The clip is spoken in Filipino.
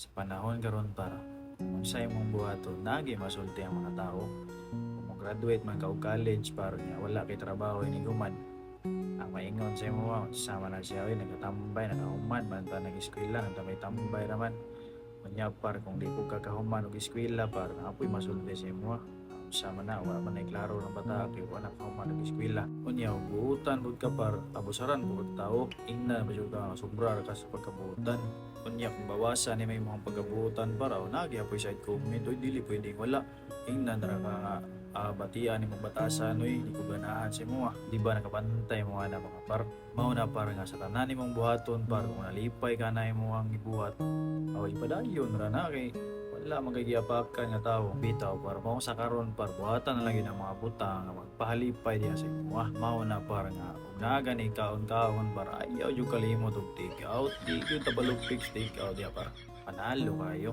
Sa panahon karon para kung sa imong buhaton nagi masulti ang mga tao. Kung graduate man ka college para niya wala kay trabaho ini guman. Ang maingon sa imo sama na siya oy nagatambay nagahuman man ta nag-eskwela nagtambay tambay raman. Unya par kung di ko kakahuman og eskwela para apoy masulti sa imo ah. sama na wala man ay klaro ng bata kay wala ka human og eskwela. Unya buutan bud ka par abusaran bud tao ingna jud ka sobra ka sa pagkabuutan. Unya kung bawasan ni may mga pagkabuutan para o nagi apoy side comment oy dili pwedeng wala. Ingna na ka uh, batian ni mong batasan oy di ko ganahan sa imo ah. Di ba nakabantay mo ana mga par mao na para nga sa tanan ni mong buhaton para kung nalipay ka na imo ang ibuhat. Aw ipadayon ra na kay wala magagiapakan nga tao. Bitaw para mao sa karon para buhatan na lang yun ang mga butang nga magpahalipay diya sa imo ah. Mao na para nga ug naga ni kaon-kaon para ayaw yung kalimot og take out. Di yun tabalog fix take out diya para panalo kayo